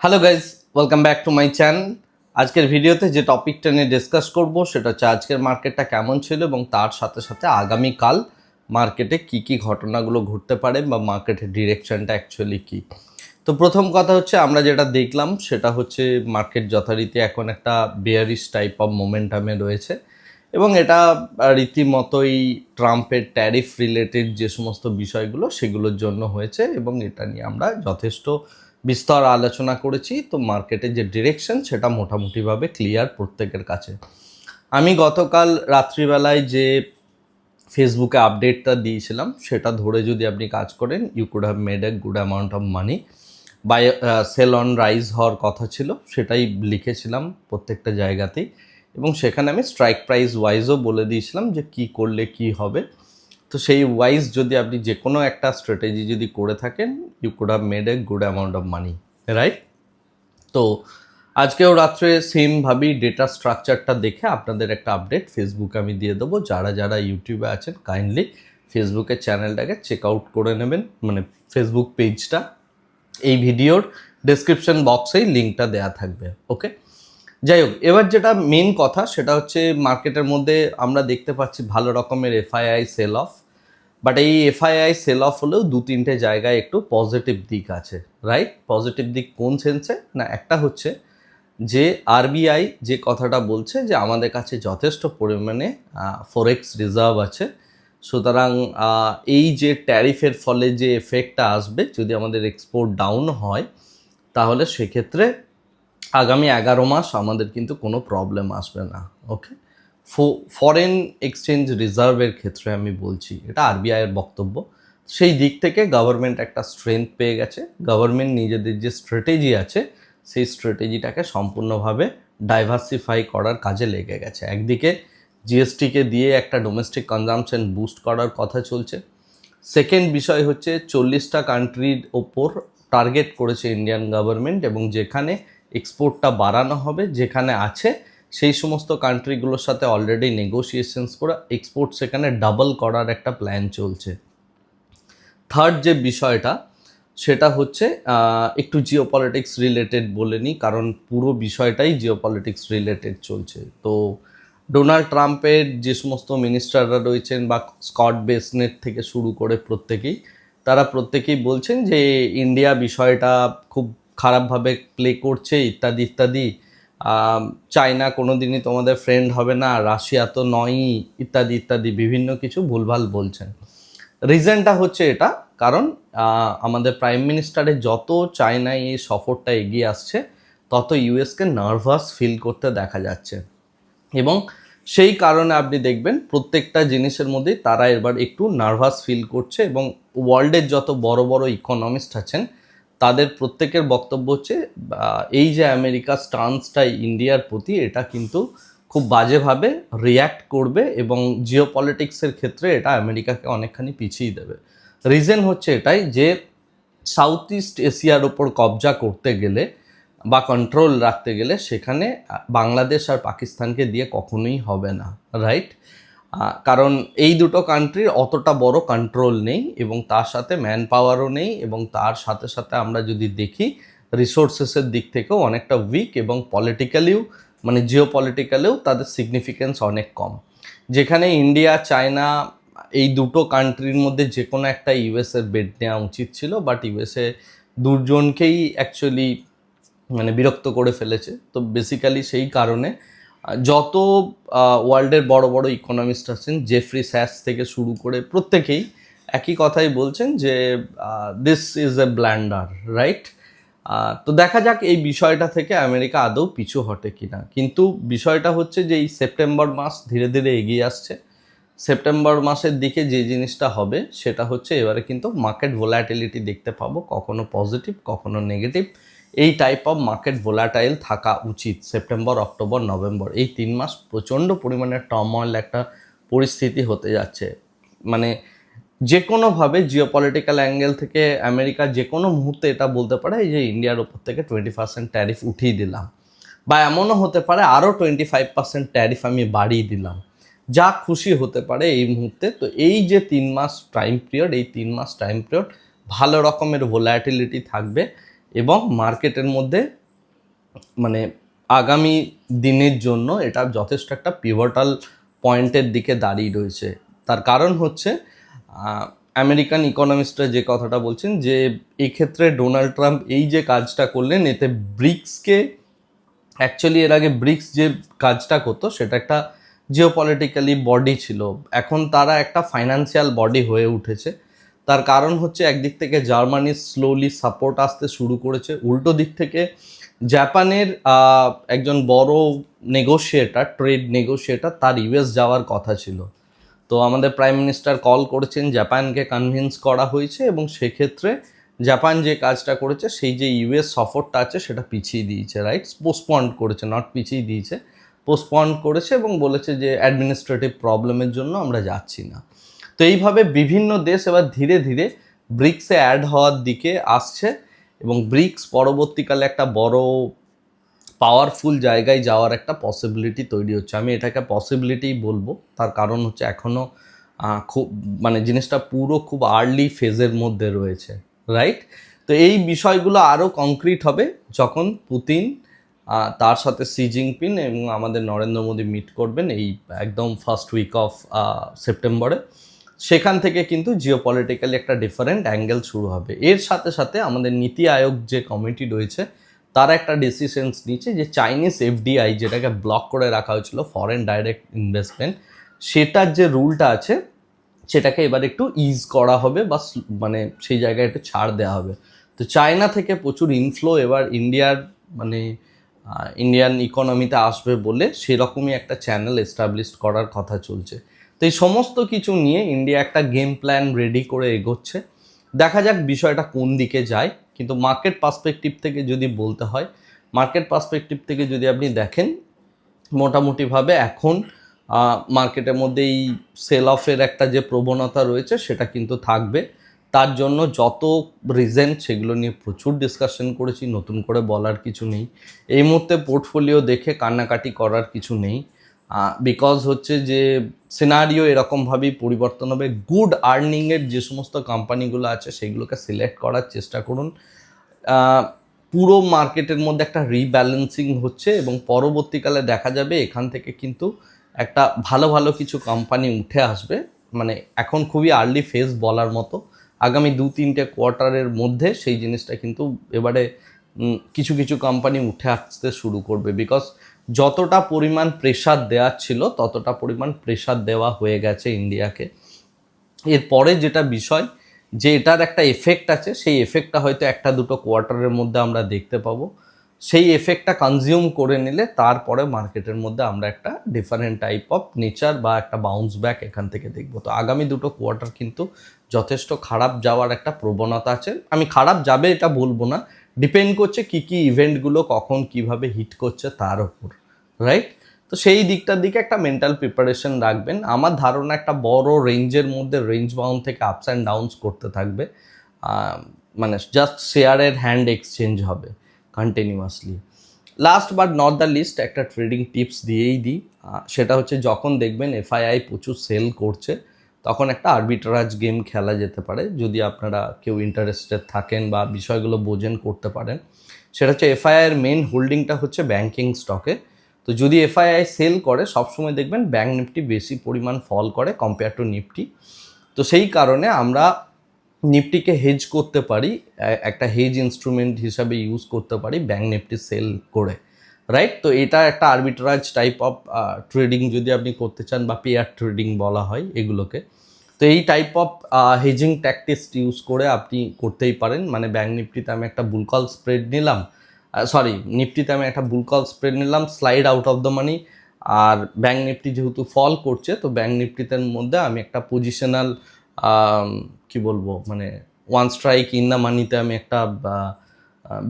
Hello guys welcome back to my channel আজকের ভিডিওতে যে টপিকটা নিয়ে ডিসকাস করব, সেটা হচ্ছে আজকের মার্কেটটা কেমন ছিল এবং তার সাথে সাথে আগামীকাল মার্কেটে কি কি ঘটনাগুলো ঘটতে পারে বা মার্কেটের ডিরেকশনটা অ্যাকচুয়ালি কী। তো প্রথম কথা হচ্ছে, আমরা যেটা দেখলাম, সেটা হচ্ছে মার্কেট যথারীতি এখন একটা বেয়ারিশ টাইপ অফ মোমেন্টামে রয়েছে এবং এটা রীতিমতোই ট্রাম্পের ট্যারিফ রিলেটেড যে সমস্ত বিষয়গুলো, সেগুলোর জন্য হয়েছে এবং এটা নিয়ে আমরা যথেষ্ট বিস্তর আলোচনা করেছি, তো মার্কেটের যে ডিরেকশন সেটা মোটামুটিভাবে ক্লিয়ার প্রত্যেকের কাছে। আমি গতকাল রাত্রিবেলায় যে ফেসবুকে আপডেটটা দিয়েছিলাম, সেটা ধরে যদি আপনি কাজ করেন you could have made a good amount of money by sell on rise হওয়ার কথা ছিল, সেটাই লিখেছিলাম প্রত্যেকটা জায়গাতেই। এবং সেখানে আমি স্ট্রাইক প্রাইস ওয়াইজও বলে দিয়েছিলাম যে কি করলে কি হবে। তো সেই ওয়াইজ যদি আপনি যে কোনো একটা স্ট্র্যাটেজি যদি করে থাকেন you could have made a good amount of money right তো আজকেও রাত্রে সেমভাবেই ডেটা স্ট্রাকচারটা দেখে আপনাদের একটা আপডেট ফেসবুকে আমি দিয়ে দেবো। যারা যারা ইউটিউবে আছেন কাইন্ডলি ফেসবুকের চ্যানেলটাকে চেক আউট করে নেবেন। মানে ফেসবুক পেজটা এই ভিডিওর ডেসক্রিপশন বক্সেই লিঙ্কটা দেওয়া থাকবে ওকে যাই হোক, এবার যেটা মেন কথা সেটা হচ্ছে মার্কেটের মধ্যে আমরা দেখতে পাচ্ছি ভালো রকমের এফআইআই সেল অফ বাট এই এফআইআই সেল অফ হলেও দু তিনটে জায়গায় একটু পজিটিভ দিক আছে রাইট পজিটিভ দিক কোন সেন্সে না, একটা হচ্ছে যে আরবিআই যে কথাটা বলছে যে আমাদের কাছে যথেষ্ট পরিমাণে ফরেক্স রিজার্ভ আছে, সুতরাং এই যে ট্যারিফের ফলে যে এফেক্টটা আসবে যদি আমাদের এক্সপোর্ট ডাউন হয়, তাহলে সেক্ষেত্রে আগামী এগারো মাস আমাদের কিন্তু কোনো প্রবলেম আসবে না ওকে ফরেন এক্সচেঞ্জ রিজার্ভের ক্ষেত্রে আমি বলছি, এটা আরবিআইয়ের বক্তব্য। সেই দিক থেকে গভর্নমেন্ট একটা স্ট্রেংথ পেয়ে গেছে। গভর্নমেন্ট নিজেদের যে স্ট্র্যাটেজি আছে, সেই স্ট্র্যাটেজিটাকে সম্পূর্ণভাবে ডাইভার্সিফাই করার কাজে লেগে গেছে। একদিকে জিএসটিকে দিয়ে একটা ডোমেস্টিক কনজামশন বুস্ট করার কথা চলছে। সেকেন্ড বিষয় হচ্ছে চল্লিশটা কান্ট্রির ওপর টার্গেট করেছে ইন্ডিয়ান গভর্নমেন্ট এবং যেখানে এক্সপোর্টটা বাড়ানো হবে, যেখানে আছে, সেই সমস্ত কান্ট্রিগুলোর সাথে অলরেডি নেগোসিয়েশনস করে এক্সপোর্ট সেখানে ডাবল করার একটা প্ল্যান চলছে। থার্ড যে বিষয়টা, সেটা হচ্ছে একটু জিও পলিটিক্স রিলেটেড বলে নিই, কারণ পুরো বিষয়টাই জিও পলিটিক্স রিলেটেড চলছে। তো ডোনাল্ড ট্রাম্পের যে সমস্ত মিনিস্টাররা রয়েছেন বা স্কট বেসনেট থেকে শুরু করে প্রত্যেকেই, তারা প্রত্যেকেই বলছেন যে ইন্ডিয়া বিষয়টা খুব খারাপভাবে প্লে করছে, ইত্যাদি ইত্যাদি। চায়না কোনো দিনই তোমাদের ফ্রেন্ড হবে না, রাশিয়া তো নয়ই, ইত্যাদি ইত্যাদি, বিভিন্ন কিছু ভুলভাল বলছেন। রিজনটা হচ্ছে এটা, কারণ আমাদের প্রাইম মিনিস্টারের যত চায়নায় এই সফরটা এগিয়ে আসছে, তত ইউএসকে নার্ভাস ফিল করতে দেখা যাচ্ছে। এবং সেই কারণে আপনি দেখবেন, প্রত্যেকটা জিনিসের মধ্যেই তারা এবার একটু নার্ভাস ফিল করছে এবং ওয়ার্ল্ডের যত বড় বড় ইকোনমিস্ট আছেন তাদের প্রত্যেকের বক্তব্য হচ্ছে এই যে আমেরিকা স্টান্সটা ইন্ডিয়ার প্রতি, এটা কিন্তু খুব বাজেভাবে রিয়্যাক্ট করবে এবং জিও পলিটিক্সের ক্ষেত্রে এটা আমেরিকাকে অনেকখানি পিছিয়ে দেবে। রিজন হচ্ছে এটাই যে সাউথ ইস্ট এশিয়ার ওপর কবজা করতে গেলে বা কন্ট্রোল রাখতে গেলে সেখানে বাংলাদেশ আর পাকিস্তানকে দিয়ে কখনোই হবে না রাইট কারণ এই দুটো কান্ট্রির অতটা বড় কন্ট্রোল নেই এবং তার সাথে ম্যান পাওয়ারও নেই এবং তার সাথে সাথে আমরা যদি দেখি রিসোর্সেসের দিক থেকেও অনেকটা উইক এবং পলিটিক্যালিও মানে জিও পলিটিক্যালেও তাদের সিগনিফিকেন্স অনেক কম। যেখানে ইন্ডিয়া চায়না এই দুটো কান্ট্রির মধ্যে যে কোনো একটা ইউএসের বেড নেওয়া উচিত ছিল বাট ইউএসএ দুজনকেই অ্যাকচুয়ালি মানে বিরক্ত করে ফেলেছে। তো বেসিক্যালি সেই কারণে যত ওয়ার্ল্ডের বড় বড় ইকোনমিস্ট আছেন জেফ্রি স্যাস থেকে শুরু করে প্রত্যেকেই একই কথাই বলছেন যে this is a blunder right তো দেখা যাক এই বিষয়টা থেকে আমেরিকা আদৌ পিছু হটে কিনা। কিন্তু বিষয়টা হচ্ছে যে, এই সেপ্টেম্বর মাস ধীরে ধীরে এগিয়ে আসছে। সেপ্টেম্বর মাসের দিকে যে জিনিসটা হবে, সেটা হচ্ছে এবারে কিন্তু মার্কেট ভোলাটিলিটি দেখতে পাবো, কখনো পজিটিভ কখনো নেগেটিভ এই টাইপ অফ মার্কেট ভোলাটাইল থাকা উচিত। সেপ্টেম্বর অক্টোবর নভেম্বর এই তিন মাস প্রচণ্ড পরিমাণে টর্ময়েল একটা পরিস্থিতি হতে যাচ্ছে। মানে যে কোনোভাবে জিও পলিটিক্যাল অ্যাঙ্গেল থেকে আমেরিকা যে কোনো মুহূর্তে এটা বলতে পারে যে ইন্ডিয়ার ওপর থেকে টোয়েন্টি পার্সেন্ট ট্যারিফ উঠিয়ে দিলাম। বা এমনও হতে পারে, আরও টোয়েন্টি ফাইভ পার্সেন্ট ট্যারিফ আমি বাড়িয়ে দিলাম। যা খুশি হতে পারে এই মুহূর্তে। তো এই যে তিন মাস টাইম পিরিয়ড এই তিন মাস টাইম পিরিয়ড ভালো রকমের ভোলাটিলিটি থাকবে। এবং মার্কেটের মধ্যে মানে আগামী দিনের জন্য এটা যথেষ্ট একটা পিভটাল পয়েন্টের দিকে দাঁড়িয়ে রয়েছে। তার কারণ হচ্ছে আমেরিকান ইকোনমিস্টরা যে কথাটা বলছেন যে, এক্ষেত্রে ডোনাল্ড ট্রাম্প এই যে কাজটা করলেন, এতে ব্রিক্সকে অ্যাকচুয়ালি এর আগে ব্রিক্স যে কাজটা করতো, সেটা একটা জিওপলিটিক্যালি বডি ছিল। এখন তারা একটা ফাইন্যান্সিয়াল বডি হয়ে উঠেছে। তার কারণ হচ্ছে একদিক থেকে জার্মানির স্লোলি সাপোর্ট আসতে শুরু করেছে। উল্টো দিক থেকে জাপানের একজন বড় নেগোশিয়েটার ট্রেড নেগোশিয়েটার তার ইউএস যাওয়ার কথা ছিল। তো আমাদের প্রাইম মিনিস্টার কল করেছেন, জাপানকে কনভিন্স করা হয়েছে এবং সেক্ষেত্রে জাপান যে কাজটা করেছে, সেই যে ইউএস সফরটা আছে, সেটা পিছিয়ে দিয়েছে রাইট পোস্টপন্ড করেছে নট পিছিয়ে দিয়েছে। পোস্টপন্ড করেছে এবং বলেছে যে অ্যাডমিনিস্ট্রেটিভ প্রবলেমের জন্য আমরা যাচ্ছি না। তো এইভাবে বিভিন্ন দেশ এবার ধীরে ধীরে ব্রিক্সে অ্যাড হওয়ার দিকে আসছে এবং ব্রিক্স পরবর্তীকালে একটা বড় পাওয়ারফুল জায়গায় যাওয়ার একটা পসিবিলিটি তৈরি হচ্ছে। আমি এটাকে পসিবিলিটিই বলব। তার কারণ হচ্ছে এখনও খুব মানে জিনিসটা পুরো খুব আর্লি ফেজের মধ্যে রয়েছে রাইট তো এই বিষয়গুলো আরও কংক্রিট হবে যখন পুতিন তার সাথে সি জিনপিং এবং আমাদের নরেন্দ্র মোদী মিট করবেন এই একদম ফার্স্ট উইক অফ সেপ্টেম্বরে সেখান থেকে কিন্তু জিওপলিটিক্যালি একটা ডিফারেন্ট অ্যাঙ্গেল শুরু হবে। এর সাথে সাথে আমাদের নীতি আয়োগ যে কমিটি রয়েছে, তারা একটা ডিসিশনস নিয়েছে যে চাইনিজ এফডিআই যেটাকে ব্লক করে রাখা হয়েছিল ফরেন ডাইরেক্ট ইনভেস্টমেন্ট সেটার যে রুলটা আছে, সেটাকে এবার একটু ইজ করা হবে বা মানে সেই জায়গায় একটু ছাড় দেওয়া হবে। তো চায়না থেকে প্রচুর ইনফ্লো এবার ইন্ডিয়ার মানে ইন্ডিয়ান ইকোনমিতে আসবে বলে সেরকমই একটা চ্যানেল এস্টাবলিশ করার কথা চলছে। তো এই সমস্ত কিছু নিয়ে ইন্ডিয়া একটা গেম প্ল্যান রেডি করে এগোচ্ছে। দেখা যাক বিষয়টা কোন দিকে যায়। কিন্তু মার্কেট পার্সপেক্টিভ থেকে যদি বলতে হয় মার্কেট পার্সপেক্টিভ থেকে যদি আপনি দেখেন, মোটামুটিভাবে এখন মার্কেটের মধ্যে এই সেল অফের একটা যে প্রবণতা রয়েছে, সেটা কিন্তু থাকবে। তার জন্য যত রিজেন সেগুলো নিয়ে প্রচুর ডিসকাশন করেছি, নতুন করে বলার কিছু নেই। এই মুহূর্তে পোর্টফোলিও দেখে কান্নাকাটি করার কিছু নেই। বিকজ হচ্ছে যে সিনারিও এরকমভাবেই পরিবর্তন হবে। গুড আর্নিংয়ের যে সমস্ত কোম্পানিগুলো আছে, সেগুলোকে সিলেক্ট করার চেষ্টা করুন। পুরো মার্কেটের মধ্যে একটা রিব্যালেন্সিং হচ্ছে এবং পরবর্তীকালে দেখা যাবে এখান থেকে কিন্তু একটা ভালো ভালো কিছু কোম্পানি উঠে আসবে। মানে এখন খুবই আর্লি ফেজ বলার মতো। আগামী দু, তিনটে কোয়ার্টারের মধ্যে সেই জিনিসটা কিন্তু এবারে কিছু কিছু কোম্পানি উঠে আসতে শুরু করবে। বিকজ যতটা পরিমাণ প্রেশার দেওয়ার ছিল, ততটা পরিমাণ প্রেশার দেওয়া হয়ে গেছে ইন্ডিয়াকে। এরপরে যেটা বিষয়, যে এটার একটা এফেক্ট আছে, সেই এফেক্টটা হয়তো একটা দুটো কোয়ার্টারের মধ্যে আমরা দেখতে পাবো। সেই এফেক্টটা কনজিউম করে নিলে তারপরে মার্কেটের মধ্যে আমরা একটা ডিফারেন্ট টাইপ অফ নেচার বা একটা বাউন্স ব্যাক এখান থেকে দেখব। তো আগামী দুটো কোয়ার্টার কিন্তু যথেষ্ট খারাপ যাওয়ার একটা প্রবণতা আছে। আমি খারাপ যাবে এটা বলব না ডিপেন্ড করছে কি কি ইভেন্টগুলো কখন কীভাবে হিট করছে তার ওপর রাইট তো সেই দিকটার দিকে একটা মেন্টাল প্রিপারেশন রাখবেন। আমার ধারণা একটা বড় রেঞ্জের মধ্যে রেঞ্জ বাউন্ড থেকে আপস অ্যান্ড ডাউনস করতে থাকবে। মানে জাস্ট শেয়ারের হ্যান্ড এক্সচেঞ্জ হবে continuously last but not the least একটা ট্রেডিং টিপস দিয়েই দিই। সেটা হচ্ছে যখন দেখবেন এফআইআই প্রচুর সেল করছে তখন একটা আরবিট্রাজ গেম খেলা যেতে পারে, যদি আপনারা কেউ ইন্টারেস্টেড থাকেন বা বিষয়গুলো বোঝেন, করতে পারেন। সেটা হচ্ছে এফআইআইয়ের মেন হোল্ডিংটা হচ্ছে ব্যাংকিং স্টকে তো যদি এফআইআই সেল করে, সবসময় দেখবেন ব্যাংক নিফটি বেশি পরিমাণ ফল করে কম্পেয়ার টু নিফটি। তো সেই কারণে আমরা নিফটিকে হেজ করতে পারি একটা হেজ ইনস্ট্রুমেন্ট হিসাবে ইউজ করতে পারি ব্যাংক নিফটি সেল করে। রাইট তো এটা একটা আরবিট্রাজ টাইপ অফ ট্রেডিং যদি আপনি করতে চান বা পেয়ার ট্রেডিং বলা হয় এগুলোকে। তো এই type of hedging tactics use করে আপনি করতেই পারেন। মানে ব্যাংক নিফটিতে আমি একটা বুলকল স্প্রেড নিলাম। সরি নিফটিতে আমি একটা বুলকল স্প্রেড নিলাম slide out of the money R bank Nifty যেহেতু ফল করছে, তো ব্যাংক নিফটিতে মধ্যে আমি একটা পজিশনাল কি বলব মানে ওয়ান স্ট্রাইক ইন দ্য মানিতে আমি একটা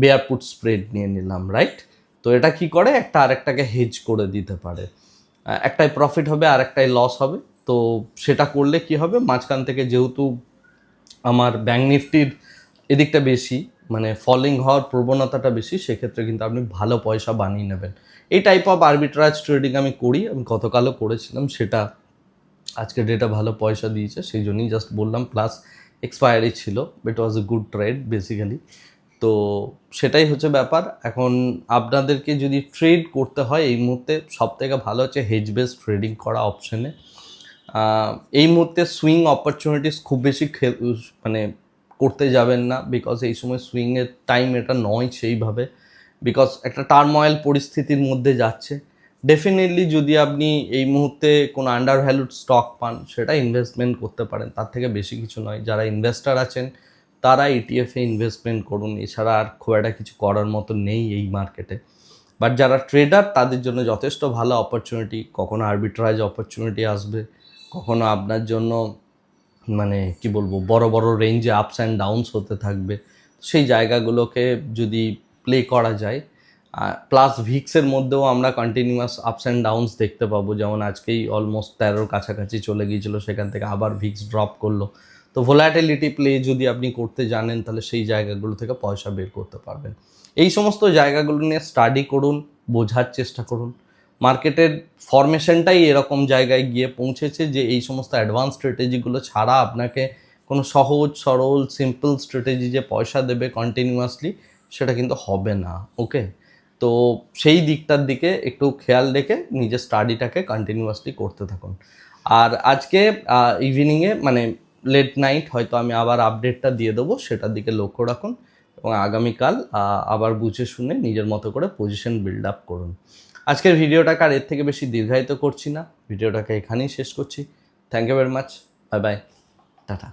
বেয়ার পুট স্প্রেড নিয়ে নিলাম রাইট তো এটা কি করে? একটা আরেকটাকে হেজ করে দিতে পারে। একটাই প্রফিট হবে আর একটাই লস হবে। তো সেটা করলে কি হবে? মাঝখান থেকে যেহেতু আমার ব্যাংক নিফটির এদিকটা বেশি মানে ফলিং হওয়ার প্রবণতাটা বেশি, সেক্ষেত্রে কিন্তু আপনি ভালো পয়সা বানিয়ে নেবেন। এই টাইপ অফ আরবিট্রাজ ট্রেডিং আমি করি, আমি গতকালও করেছিলাম, সেটা আজকে ডেটা ভালো পয়সা দিয়েছে, সেই জন্যই জাস্ট বললাম প্লাস এক্সপায়ারি ছিল it was a good trade basically তো সেটাই হচ্ছে ব্যাপার। এখন আপনাদেরকে যদি ট্রেড করতে হয়, এই মুহূর্তে সব থেকে ভালো হচ্ছে হেজ বেস ট্রেডিং করা অপশনে এই মুহূর্তে সুইং অপরচুনিটিস খুব বেশি মানে করতে যাবেন না বিকজ এই সময় সুইংয়ের টাইম এটা নয় সেইভাবে। বিকজ একটা টার্ময়েল পরিস্থিতির মধ্যে যাচ্ছে। ডেফিনেটলি যদি আপনি এই মুহূর্তে কোনো আন্ডার ভ্যালুড স্টক পান, সেটা ইনভেস্টমেন্ট করতে পারেন, তার থেকে বেশি কিছু নয়। যারা ইনভেস্টার আছেন তারা ইটিএফে ইনভেস্টমেন্ট করুন, এছাড়া আর খুব একটা কিছু করার মতো নেই এই মার্কেটে বাট যারা ট্রেডার তাদের জন্য যথেষ্ট ভালো অপরচুনিটি কখনো আরবিট্রাইজ অপরচুনিটি আসবে, কখনো আপনার জন্য মানে কি বলব, বড় বড় রেঞ্জে আপস অ্যান্ড ডাউনস হতে থাকবে। সেই জায়গাগুলোকে যদি প্লে করা যায় প্লাস ভিক্সের মধ্যেও আমরা কন্টিনিউয়াস আপস অ্যান্ড ডাউনস দেখতে পাবো। যেমন আজকেই অলমোস্ট তেরোর কাছাকাছি চলে গিয়েছিল, সেখান থেকে আবার ভিক্স ড্রপ করল। তো ভোলাটিলিটি প্লে যদি আপনি করতে জানেন, তাহলে সেই জায়গাগুলো থেকে পয়সা বের করতে পারবেন। এই সমস্ত জায়গাগুলো নিয়ে স্টাডি করুন, বোঝার চেষ্টা করুন। মার্কেটের ফরমেশনটাই এরকম জায়গায় গিয়ে পৌঁছেছে যে এই সমস্ত অ্যাডভান্স স্ট্র্যাটেজিগুলো ছাড়া আপনাকে কোনো সহজ, সরল সিম্পল স্ট্র্যাটেজি যে পয়সা দেবে কন্টিনিউয়াসলি সেটা কিন্তু হবে না ওকে তো সেই দিকটার দিকে একটু খেয়াল রেখে নিজের স্টাডিটাকে কন্টিনিউয়াসলি করতে থাকুন। আর আজকে ইভিনিংয়ে মানে লেট নাইট হয়তো আমি আবার আপডেটটা দিয়ে দেবো, সেটার দিকে লক্ষ্য রাখুন এবং আগামীকাল আবার বুঝে শুনে নিজের মতো করে পজিশন বিল্ড আপ করুন। আজকের ভিডিওটাকে আর এর থেকে বেশি দীর্ঘায়িত করছি না। ভিডিওটাকে এখানেই শেষ করছি। Thank you very much bye bye tata